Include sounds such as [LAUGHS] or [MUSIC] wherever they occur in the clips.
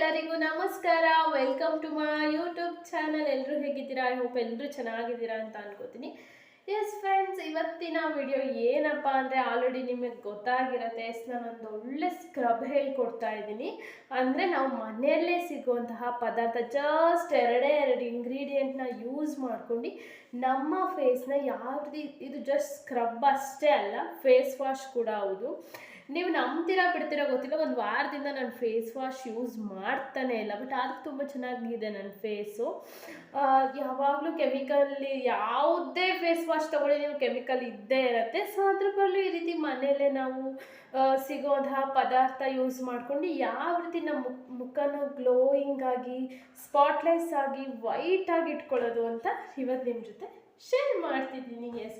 ಎಲ್ಲರಿಗೂ ನಮಸ್ಕಾರ. Welcome to my YouTube channel ಎಲ್ಲರೂ ಹೇಗಿದ್ದೀರಾ? ಐ ಹೋಪ್ ಎಲ್ಲರೂ ಚೆನ್ನಾಗಿದ್ದೀರಾ ಅಂತ ಅನ್ಕೋತೀನಿ. ಎಸ್ ಫ್ರೆಂಡ್ಸ್ ಇವತ್ತಿನ ವಿಡಿಯೋ ಏನಪ್ಪ ಅಂದರೆ ಆಲ್ರೆಡಿ ನಿಮಗೆ ಗೊತ್ತಾಗಿರುತ್ತೆ. ಎಸ್ ನಾನೊಂದು ಒಳ್ಳೆ ಸ್ಕ್ರಬ್ ಹೇಳ್ಕೊಡ್ತಾ ಇದ್ದೀನಿ. ಅಂದರೆ ನಾವು ಮನೆಯಲ್ಲೇ ಸಿಗುವಂತಹ ಪದಾರ್ಥ ಜಸ್ಟ್ ಎರಡೇ ಎರಡು ಇಂಗ್ರೀಡಿಯೆಂಟ್ನ ಯೂಸ್ ಮಾಡ್ಕೊಂಡು ನಮ್ಮ ಫೇಸ್ನ ಯಾವ ರೀತಿ ಇದು ಜಸ್ಟ್ ಸ್ಕ್ರಬ್ ಅಷ್ಟೇ ಅಲ್ಲ ಫೇಸ್ ವಾಶ್ ಕೂಡ ಹೌದು. ನೀವು ನಂಬ್ತೀರಾ ಬಿಡ್ತೀರಾ ಗೊತ್ತಿಲ್ಲ. ಒಂದು ವಾರದಿಂದ ನಾನು ಫೇಸ್ ವಾಶ್ ಯೂಸ್ ಮಾಡ್ತಾನೆ ಇಲ್ಲ. ಬಟ್ ಅದು ತುಂಬ ಚೆನ್ನಾಗಿದೆ ನನ್ನ ಫೇಸು ಯಾವಾಗಲೂ ಕೆಮಿಕಲ್ಲಿ ಯಾವುದೇ ಫೇಸ್ ವಾಶ್ ತೊಗೊಳ್ಳಿ, ನೀವು ಕೆಮಿಕಲ್ ಇದ್ದೇ ಇರುತ್ತೆ. ಸೊ ಅದ್ರ ಬದಲು ಈ ರೀತಿ ಮನೆಯಲ್ಲೇ ನಾವು ಸಿಗೋಂತಹ ಪದಾರ್ಥ ಯೂಸ್ ಮಾಡ್ಕೊಂಡು ಯಾವ ರೀತಿ ನಮ್ಮ ಮುಖ ಮುಖನ ಗ್ಲೋಯಿಂಗ್ ಆಗಿ ಸ್ಪಾಟ್ಲೆಸ್ ಆಗಿ ವೈಟ್ ಆಗಿ ಇಟ್ಕೊಳ್ಳೋದು ಅಂತ ಇವತ್ತು ನಿಮ್ಮ ಜೊತೆ ಶೇರ್ ಮಾಡ್ತಿದ್ದೀನಿ. ಎಸ್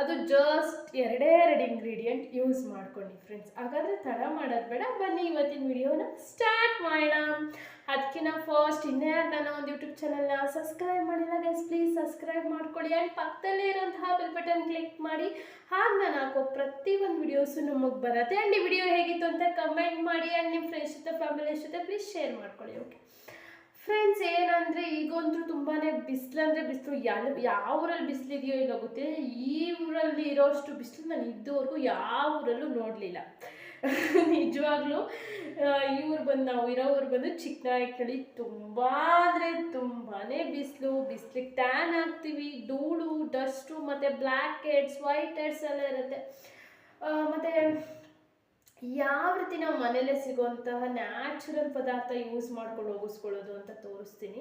ಅದು ಜಸ್ಟ್ ಎರಡೇ ಎರಡು ಇಂಗ್ರೀಡಿಯೆಂಟ್ ಯೂಸ್ ಮಾಡ್ಕೊಂಡು ಫ್ರೆಂಡ್ಸ್ ಹಾಗಾದರೆ ತಡ ಮಾಡೋದು ಬೇಡ. ಬನ್ನಿ ಇವತ್ತಿನ ವಿಡಿಯೋನ ಸ್ಟಾರ್ಟ್ ಮಾಡೋಣ. ಅದಕ್ಕಿಂತ ಫಸ್ಟ್ ಇನ್ನೇ ನನ್ನ ಒಂದು ಯೂಟ್ಯೂಬ್ ಚಾನಲ್ನ ಸಬ್ಸ್ಕ್ರೈಬ್ ಮಾಡಿಲ್ಲ ಗೈಸ್ ಪ್ಲೀಸ್ ಸಬ್ಸ್ಕ್ರೈಬ್ ಮಾಡ್ಕೊಳ್ಳಿ. ಆ್ಯಂಡ್ ಪಕ್ಕದಲ್ಲೇ ಇರೋಂತಹ ಬೆಲ್ ಬಟನ್ ಕ್ಲಿಕ್ ಮಾಡಿ. ಹಾಗೆ ನಾನು ಹಾಕೋ ಪ್ರತಿ ಒಂದು ವಿಡಿಯೋಸು ನಮಗೆ ಬರುತ್ತೆ. ಆ್ಯಂಡ್ ಈ ವಿಡಿಯೋ ಹೇಗಿತ್ತು ಅಂತ ಕಮೆಂಟ್ ಮಾಡಿ. ಆ್ಯಂಡ್ ನಿಮ್ಮ ಫ್ರೆಂಡ್ಸ್ ಜೊತೆ ಫ್ಯಾಮಿಲಿ ಜೊತೆ ಪ್ಲೀಸ್ ಶೇರ್ ಮಾಡ್ಕೊಳ್ಳಿ ಓಕೆ ಫ್ರೆಂಡ್ಸ್ ಏನಂದರೆ ಈಗಂತೂ ತುಂಬಾ ಬಿಸಿಲು ಅಂದ್ರೆ ಬಿಸಿಲು. ಯಾವ ಯಾವ ಊರಲ್ಲಿ ಬಿಸಿಲಿದೆಯೋ ಇಲ್ಲ ಗೊತ್ತಿಲ್ಲ ಈ ಊರಲ್ಲಿ ಇರೋಷ್ಟು ಬಿಸಿಲು ನಾನು ಇದ್ದವರೆಗೂ ಯಾವ ಊರಲ್ಲೂ ನೋಡಲಿಲ್ಲ. [LAUGHS] ನಿಜವಾಗ್ಲೂ ಈ ಊರು ಬಂದು ನಾವು ಇರೋ ಊರು ಬಂದು ಚಿಕ್ಕನಾಯಕನಹಳ್ಳಿ ತುಂಬ ಅಂದರೆ ತುಂಬಾ ಬಿಸಿಲು. ಬಿಸಿಲಿಗೆ ಟ್ಯಾನ್ ಆಗ್ತೀವಿ ಧೂಳು ಡಸ್ಟು ಮತ್ತು ಬ್ಲ್ಯಾಕ್ ಹೆಡ್ಸ್ ವೈಟ್ ಹೆಡ್ಸ್ ಎಲ್ಲ ಇರುತ್ತೆ. ಮತ್ತು ಯಾವ ರೀತಿ ನಾವು ಮನೇಲೇ ಸಿಗುವಂತಹ ನ್ಯಾಚುರಲ್ ಪದಾರ್ಥ ಯೂಸ್ ಮಾಡ್ಕೊಂಡು ಹೋಗಿಸ್ಕೊಳ್ಳೋದು ಅಂತ ತೋರಿಸ್ತೀನಿ.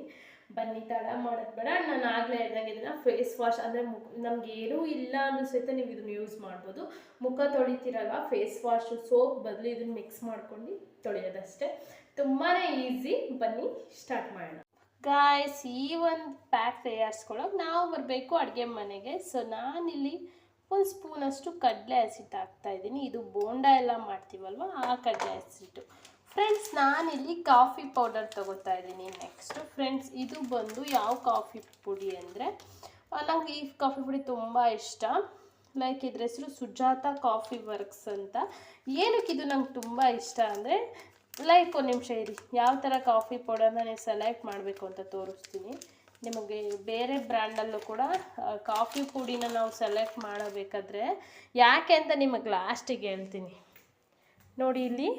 ಬನ್ನಿ, ತಡ ಮಾಡೋದು ಬೇಡ. ನಾನು ಆಗಲೇ ಇದ್ದಾಗ ಇದನ್ನು ಫೇಸ್ ವಾಶ್ ಅಂದರೆ ಮುಖ ನಮ್ಗೆ ಏನೂ ಇಲ್ಲ ಅನ್ನೋ ಸಹಿತ ನೀವು ಇದನ್ನು ಯೂಸ್ ಮಾಡ್ಬೋದು. ಮುಖ ತೊಳಿತೀರಲ್ಲ ಫೇಸ್ ವಾಶು ಸೋಪ್ ಬದಲು ಇದನ್ನು ಮಿಕ್ಸ್ ಮಾಡ್ಕೊಂಡು ತೊಳೆಯೋದಷ್ಟೇ. ತುಂಬಾ ಈಸಿ ಬನ್ನಿ ಸ್ಟಾರ್ಟ್ ಮಾಡೋಣ. ಗಾಯ್ಸ್ ಈ ಒಂದು ಪ್ಯಾಕ್ ತಯಾರಿಸ್ಕೊಳ್ಳೋಕೆ ನಾವು ಬರಬೇಕು ಅಡುಗೆ ಮನೆಗೆ. ಸೊ ನಾನಿಲ್ಲಿ ಒಂದು ಸ್ಪೂನಷ್ಟು ಕಡಲೆ ಹಸಿಟ್ಟು ಹಾಕ್ತಾ ಇದ್ದೀನಿ. ಇದು ಬೋಂಡ ಎಲ್ಲ ಮಾಡ್ತೀವಲ್ವ? ಆ ಕಡಲೆ ಹಸಿಟ್ಟು. ಫ್ರೆಂಡ್ಸ್ ನಾನಿಲ್ಲಿ ಕಾಫಿ ಪೌಡರ್ ತೊಗೋತಾ ಇದ್ದೀನಿ ನೆಕ್ಸ್ಟು ಫ್ರೆಂಡ್ಸ್ ಇದು ಬಂದು ಯಾವ ಕಾಫಿ ಪುಡಿ ಅಂದರೆ ನಂಗೆ ಈ ಕಾಫಿ ಪುಡಿ ತುಂಬ ಇಷ್ಟ. ಲೈಕ್ ಇದ್ರ ಹೆಸರು ಸುಜಾತ ಕಾಫಿ ವರ್ಕ್ಸ್ ಅಂತ. ಏನಕ್ಕೆ ಇದು ನಂಗೆ ತುಂಬ ಇಷ್ಟ ಅಂದರೆ ಲೈಕ್ ಒಂದು ನಿಮಿಷ ಇರಿ. ಯಾವ ಥರ ಕಾಫಿ ಪೌಡರ್ನ ನೀವು ಸೆಲೆಕ್ಟ್ ಮಾಡಬೇಕು ಅಂತ ತೋರಿಸ್ತೀನಿ. ನಿಮಗೆ ಬೇರೆ ಬ್ರ್ಯಾಂಡಲ್ಲೂ ಕೂಡ ಕಾಫಿ ಪುಡಿನ ನಾವು ಸೆಲೆಕ್ಟ್ ಮಾಡಬೇಕಾದ್ರೆ ಯಾಕೆ ಅಂತ ನಿಮಗೆ ಲಾಸ್ಟಿಗೆ ಹೇಳ್ತೀನಿ. ನೋಡಿ ಇಲ್ಲಿ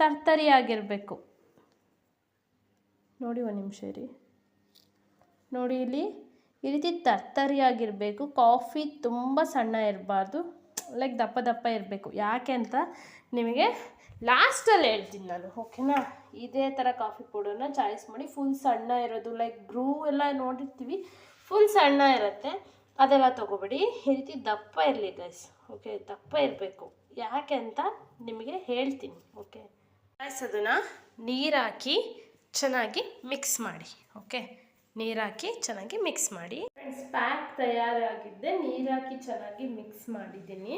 ತರ್ತರಿಯಾಗಿರಬೇಕು. ನೋಡಿ ಒಂದು ನಿಮಿಷ ರೀ ನೋಡಿ ಇಲ್ಲಿ ಈ ರೀತಿ ತರ್ತರಿಯಾಗಿರಬೇಕು. ಕಾಫಿ ತುಂಬ ಸಣ್ಣ ಇರಬಾರ್ದು. ಲೈಕ್ ದಪ್ಪ ದಪ್ಪ ಇರಬೇಕು. ಯಾಕೆ ಅಂತ ನಿಮಗೆ ಲಾಸ್ಟಲ್ಲಿ ಹೇಳ್ತೀನಿ ನಾನು ಓಕೆನಾ ಇದೇ ಥರ ಕಾಫಿ ಪೌಡರ್ನ ಚಾಯ್ಸ್ ಮಾಡಿ ಫುಲ್ ಸಣ್ಣ ಇರೋದು ಲೈಕ್ ಗ್ರೂ ಎಲ್ಲ ನೋಡಿರ್ತೀವಿ ಫುಲ್ ಸಣ್ಣ ಇರುತ್ತೆ. ಅದೆಲ್ಲ ತೊಗೊಬೇಡಿ. ಈ ರೀತಿ ದಪ್ಪ ಇರಲಿ ಗೈಸ್ ಓಕೆ ದಪ್ಪ ಇರಬೇಕು. ಯಾಕೆ ಅಂತ ನಿಮಗೆ ಹೇಳ್ತೀನಿ ಓಕೆ ಗೈಸ್ ಅದನ್ನು ನೀರು ಹಾಕಿ ಚೆನ್ನಾಗಿ ಮಿಕ್ಸ್ ಮಾಡಿ ಓಕೆ ನೀರು ಹಾಕಿ ಚೆನ್ನಾಗಿ ಮಿಕ್ಸ್ ಮಾಡಿ. ಫ್ರೆಂಡ್ಸ್, ಪ್ಯಾಕ್ ತಯಾರಾಗಿದ್ದೆ ನೀರಾಕಿ ಚೆನ್ನಾಗಿ ಮಿಕ್ಸ್ ಮಾಡಿದ್ದೀನಿ.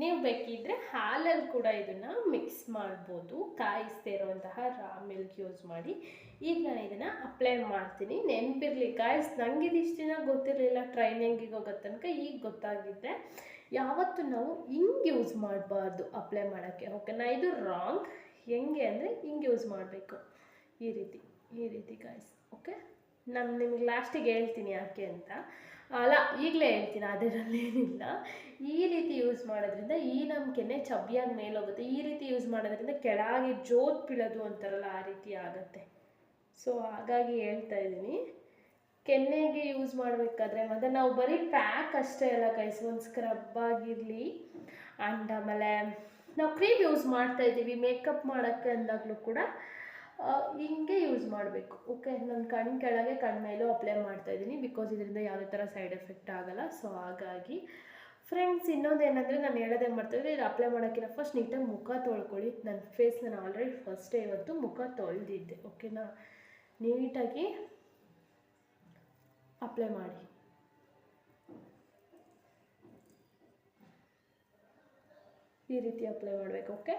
ನೀವು ಬೇಕಿದ್ದರೆ ಹಾಲಲ್ಲಿ ಕೂಡ ಇದನ್ನು ಮಿಕ್ಸ್ ಮಾಡ್ಬೋದು. ಕಾಯಿಸ್ದೇ ಇರುವಂತಹ ರಾ ಮಿಲ್ಕ್ ಯೂಸ್ ಮಾಡಿ. ಈಗ ನಾನು ಇದನ್ನು ಅಪ್ಲೈ ಮಾಡ್ತೀನಿ. ನೆನಪಿರಲಿ ಕಾಯಿಸ್ ನನಗೆ ಇದಿಷ್ಟು ದಿನ ಗೊತ್ತಿರಲಿಲ್ಲ ಟ್ರೈನಿಂಗಿಗೆ ಹೋಗೋ ತನಕ, ಈಗ ಗೊತ್ತಾಗಿದ್ದೆ ಯಾವತ್ತು ನಾವು ಹಿಂಗೆ ಯೂಸ್ ಮಾಡಬಾರ್ದು ಅಪ್ಲೈ ಮಾಡೋಕ್ಕೆ. ಓಕೆನಾ ಇದು ರಾಂಗ್ ಹೆಂಗೆ ಅಂದರೆ ಹಿಂಗೆ ಯೂಸ್ ಮಾಡಬೇಕು. ಈ ರೀತಿ ಈ ರೀತಿ ಕಾಯಿಸ್ ಓಕೆ ನಾನು ನಿಮಗೆ ಲಾಸ್ಟಿಗೆ ಹೇಳ್ತೀನಿ ಯಾಕೆ ಅಂತ. ಅಲ್ಲ, ಈಗಲೇ ಹೇಳ್ತೀನಿ, ಅದರಲ್ಲಿ ಏನಿಲ್ಲ. ಈ ರೀತಿ ಯೂಸ್ ಮಾಡೋದ್ರಿಂದ ಈ ನಮ್ಮ ಕೆನೆ ಚಬ್ಬಿಯಾಗಿ ಮೇಲೋಗುತ್ತೆ. ಈ ರೀತಿ ಯೂಸ್ ಮಾಡೋದ್ರಿಂದ ಕೆಳಗೆ ಜೋತ್ ಬೀಳೋದು ಅಂತಾರಲ್ಲ, ಆ ರೀತಿ ಆಗುತ್ತೆ. ಸೊ ಹಾಗಾಗಿ ಹೇಳ್ತಾ ಇದ್ದೀನಿ. ಕೆನ್ನೆಗೆ ಯೂಸ್ ಮಾಡಬೇಕಾದ್ರೆ ಮತ್ತು ನಾವು ಬರೀ ಪ್ಯಾಕ್ ಅಷ್ಟೇ ಅಲ್ಲ ಕೈಸ್ ಒಂದು ಸ್ಕ್ರಬ್ ಆಗಿರಲಿ ಆ್ಯಂಡ್ ಆಮೇಲೆ ನಾವು ಕ್ರೀಮ್ ಯೂಸ್ ಮಾಡ್ತಾ ಇದ್ದೀವಿ ಮೇಕಪ್ ಮಾಡೋಕ್ಕೆ ಅಂದಾಗಲೂ ಕೂಡ. ಹಿಂಗೆ ಯೂಸ್ ಮಾಡಬೇಕು. ಓಕೆ ನನ್ನ ಕಣ್ಣು ಕೆಳಗೆ ಕಣ್ಣು ಮೇಲೂ ಅಪ್ಲೈ ಮಾಡ್ತಾ ಇದ್ದೀನಿ ಬಿಕಾಸ್ ಇದರಿಂದ ಯಾವುದೇ ಥರ ಸೈಡ್ ಎಫೆಕ್ಟ್ ಆಗಲ್ಲ. ಸೊ ಹಾಗಾಗಿ ಫ್ರೆಂಡ್ಸ್ ಇನ್ನೊಂದು ಏನಂದರೆ ನಾನು ಹೇಳೋದೇ ಮಾಡ್ತಾಯಿದ್ರೆ ಇದು ಅಪ್ಲೈ ಮಾಡೋಕ್ಕಿಂತ ಫಸ್ಟ್ ನೀಟಾಗಿ ಮುಖ ತೊಳ್ಕೊಳ್ಳಿ. ನನ್ನ ಫೇಸ್ ನಾನು ಆಲ್ರೆಡಿ ಫಸ್ಟೇ ಇವತ್ತು ಮುಖ ತೊಳೆದಿದ್ದೆ ಓಕೆನಾ ನೀಟಾಗಿ ಅಪ್ಲೈ ಮಾಡಿ. ಈ ರೀತಿ ಅಪ್ಲೈ ಮಾಡಬೇಕು ಓಕೆ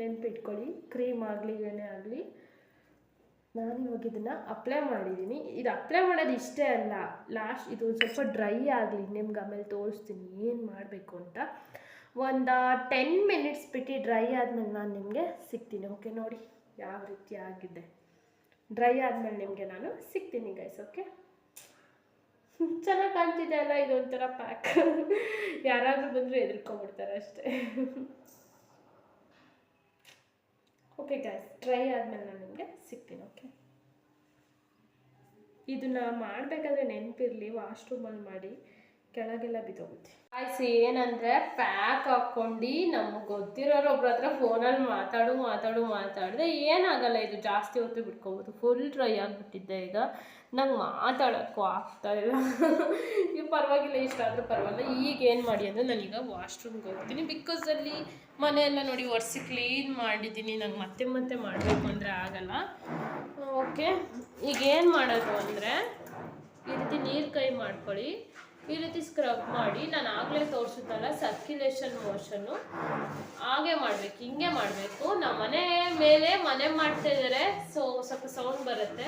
ನೆನ್ಪಿಟ್ಕೊಳ್ಳಿ. ಕ್ರೀಮ್ ಆಗಲಿ ಏನೇ ಆಗಲಿ. ನಾನು ಇವಾಗ ಇದನ್ನು ಅಪ್ಲೈ ಮಾಡಿದ್ದೀನಿ ಇದು ಅಪ್ಲೈ ಮಾಡೋದು ಇಷ್ಟೇ ಅಲ್ಲ. ಲಾಸ್ಟ್ ಇದು ಸ್ವಲ್ಪ ಡ್ರೈ ಆಗಲಿ. ನಿಮ್ಗೆ ಆಮೇಲೆ ತೋರಿಸ್ತೀನಿ. ಏನು ಮಾಡಬೇಕು ಅಂತ. ಒಂದು ಟೆನ್ ಮಿನಿಟ್ಸ್ ಬಿಟ್ಟು ಡ್ರೈ ಆದಮೇಲೆ ನಾನು ನಿಮಗೆ ಸಿಗ್ತೀನಿ. ಓಕೆ ನೋಡಿ ಯಾವ ರೀತಿ ಆಗಿದೆ. ಡ್ರೈ ಆದಮೇಲೆ ನಿಮಗೆ ನಾನು ಸಿಗ್ತೀನಿ ಗೈಸ್ ಓಕೆ ಚೆನ್ನಾಗಿ ಕಾಣ್ತಿದೆ ಅಲ್ಲ ಇದೊಂಥರ ಪ್ಯಾಕ್ ಯಾರಾದರೂ ಬಂದರೂ ಎದುರ್ಕೊಂಡ್ಬಿಡ್ತಾರೆ ಅಷ್ಟೇ. ಓಕೆ ಗಾಯ್ಸ್ ಟ್ರೈ ಆದಮೇಲೆ ನಾನು ನಿಮಗೆ ಸಿಗ್ತೀನಿ ಓಕೆ ಇದನ್ನ ಮಾಡಬೇಕಾದ್ರೆ ನೆನಪಿರಲಿ ವಾಶ್ರೂಮಲ್ಲಿ ಮಾಡಿ. ಕೆಳಗೆಲ್ಲ ಬಿದ್ದೋಗುತ್ತೆ. ಆಯ್ತು ಏನಂದರೆ ಪ್ಯಾಕ್ ಹಾಕ್ಕೊಂಡು ನಮಗೆ ಗೊತ್ತಿರೋರು ಒಬ್ರ ಹತ್ರ ಫೋನಲ್ಲಿ ಮಾತಾಡು ಮಾತಾಡು, ಮಾತಾಡಿದೆ ಏನಾಗಲ್ಲ, ಇದು ಜಾಸ್ತಿ ಹೊತ್ತು ಬಿಟ್ಕೋಬೋದು. ಫುಲ್ ಡ್ರೈ ಆಗಿಬಿಟ್ಟಿದ್ದೆ ಈಗ. ನಂಗೆ ಮಾತಾಡೋಕ್ಕೂ ಆಗ್ತಾ ಇಲ್ಲ. [LAUGHS] ಈಗ ಪರವಾಗಿಲ್ಲ, ಇಷ್ಟ ಆದರೂ ಪರವಾಗಿಲ್ಲ. ಈಗ ಏನು ಮಾಡಿ ಅಂದರೆ ನಾನೀಗ ವಾಶ್ರೂಮ್ಗೆ ಹೋಗ್ತೀನಿ. ಬಿಕಾಸ್ ಅಲ್ಲಿ ಮನೆಯೆಲ್ಲ ನೋಡಿ ಒರೆಸಿ ಕ್ಲೀನ್ ಮಾಡಿದ್ದೀನಿ ನಂಗೆ ಮತ್ತೆ ಮತ್ತೆ ಮಾಡಬೇಕು ಅಂದರೆ ಆಗಲ್ಲ. ಓಕೆ ಈಗ ಏನು ಮಾಡೋದು ಅಂದರೆ, ಈ ರೀತಿ ನೀರು ಕೈ ಮಾಡ್ಕೊಳ್ಳಿ. ಈ ರೀತಿ ಸ್ಕ್ರಬ್ ಮಾಡಿ ನಾನು ಆಗಲೇ ತೋರಿಸುತ್ತಲ್ಲ ಸರ್ಕ್ಯುಲೇಷನ್ ಮೋಷನ್ನು ಹಾಗೆ ಮಾಡಬೇಕು, ಹಿಂಗೆ ಮಾಡಬೇಕು. ನಮ್ಮ ಮನೆ ಮೇಲೆ ಮನೆ ಮಾಡ್ತಾ ಇದ್ದಾರೆ ಸೊ ಸ್ವಲ್ಪ ಸೌಂಡ್ ಬರುತ್ತೆ.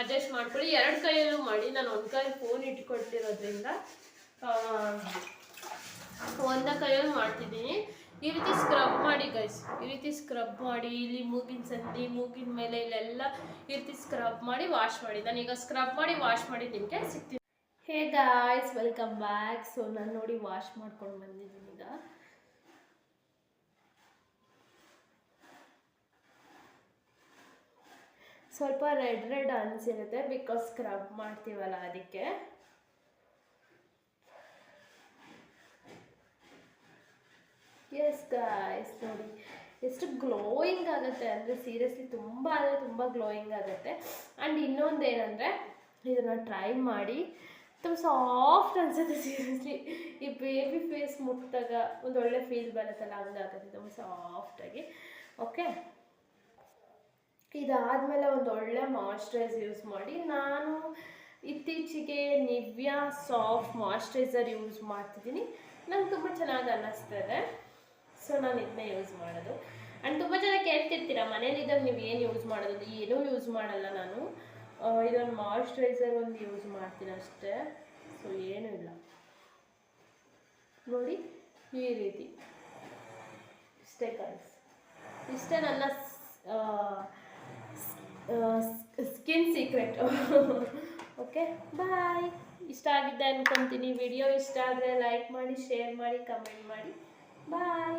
ಅಡ್ಜಸ್ಟ್ ಮಾಡ್ಕೊಳ್ಳಿ. ಎರಡು ಕೈಯಲ್ಲೂ ಮಾಡಿ. ನಾನು ಒಂದು ಕೈ ಫೋನ್ ಇಟ್ಕೊಳ್ತಿರೋದ್ರಿಂದ ಒಂದ ಕೈಯಲ್ಲಿ ಮಾಡ್ತಿದ್ದೀನಿ. ಈ ರೀತಿ ಸ್ಕ್ರಬ್ ಮಾಡಿ ಗೈಸ್ ಈ ರೀತಿ ಸ್ಕ್ರಬ್ ಮಾಡಿ, ಇಲ್ಲಿ ಮೂಗಿನ ಸಂದಿ ಮೂಗಿನ ಮೇಲೆ ಇಲ್ಲೆಲ್ಲ ಈ ರೀತಿ ಸ್ಕ್ರಬ್ ಮಾಡಿ ವಾಶ್ ಮಾಡಿ. ನಾನೀಗ ಸ್ಕ್ರಬ್ ಮಾಡಿ ವಾಶ್ ಮಾಡಿ ನಿಮಗೆ ಸಿಗ್ತೀನಿ. Hey guys welcome back so ನಾನು ನೋಡಿ ವಾಶ್ ಮಾಡ್ಕೊಂಡು ಬಂದಿದ್ದೀನಿ ಈಗ. ಸ್ವಲ್ಪ ರೆಡ್ ರೆಡ್ ಅನ್ಸಿರುತ್ತೆ ಬಿಕಾಸ್ ಸ್ಕ್ರಬ್ ಮಾಡ್ತೀವಲ್ಲ ಅದಕ್ಕೆ. ಎಸ್ ಗಾಯ್ಸ್ ನೋಡಿ. ಎಷ್ಟು ಗ್ಲೋಯಿಂಗ್ ಆಗುತ್ತೆ ಅಂದರೆ ಸೀರಿಯಸ್ಲಿ ತುಂಬ ಅಂದರೆ ತುಂಬ ಗ್ಲೋಯಿಂಗ್ ಆಗುತ್ತೆ. ಆ್ಯಂಡ್ ಇನ್ನೊಂದು ಏನಂದರೆ ಇದನ್ನು ಟ್ರೈ ಮಾಡಿ. ತುಂಬ ಸಾಫ್ಟ್ ಅನಿಸುತ್ತೆ ಸೀರಿಯಸ್ಲಿ ಈ ಬೇಬಿ ಫೇಸ್ ಮುಟ್ಟಿದಾಗ ಒಂದು ಒಳ್ಳೆ ಫೀಲ್ ಬರುತ್ತಲ್ಲ ಹಂಗಾಗುತ್ತೆ ತುಂಬ ಸಾಫ್ಟಾಗಿ ಓಕೆ ಇದಾದಮೇಲೆ ಒಂದು ಒಳ್ಳೆ ಮಾಯ್ಶ್ಚರೈಸ್ ಯೂಸ್ ಮಾಡಿ. ನಾನು ಇತ್ತೀಚೆಗೆ ನಿವ್ಯಾ ಸಾಫ್ಟ್ ಮಾಯ್ಶ್ಚರೈಸರ್ ಯೂಸ್ ಮಾಡ್ತಿದ್ದೀನಿ. ನಂಗೆ ತುಂಬ ಚೆನ್ನಾಗಿ ಅನ್ನಿಸ್ತದೆ ಸೊ ನಾನು ಇದನ್ನೇ ಯೂಸ್ ಮಾಡೋದು. ಆ್ಯಂಡ್ ತುಂಬ ಜನ ಕೇಳ್ತಿರ್ತೀರ, ಮನೇಲಿದ್ದಾಗ ನೀವು ಏನು ಯೂಸ್ ಮಾಡೋದು? ಏನೂ ಯೂಸ್ ಮಾಡಲ್ಲ ನಾನು. ಇದೊಂದು ಮಾಯಿಶ್ಚರೈಸರ್ ಒಂದು ಯೂಸ್ ಮಾಡ್ತೀನಿ ಅಷ್ಟೇ. ಸೊ ಏನೂ ಇಲ್ಲ. ನೋಡಿ, ಈ ರೀತಿ. ಇಷ್ಟೇ ಕಲ್ಸ್ ಇಷ್ಟೇ ನನ್ನ ಸ್ಕಿನ್ ಸೀಕ್ರೆಟ್ ಓಕೆ ಬಾಯ್ ಇಷ್ಟ ಆಗಿದ್ದೆ ಅನ್ಕೊಂತೀನಿ. ವಿಡಿಯೋ ಇಷ್ಟ ಆದರೆ ಲೈಕ್ ಮಾಡಿ ಶೇರ್ ಮಾಡಿ ಕಮೆಂಟ್ ಮಾಡಿ. ಬಾಯ್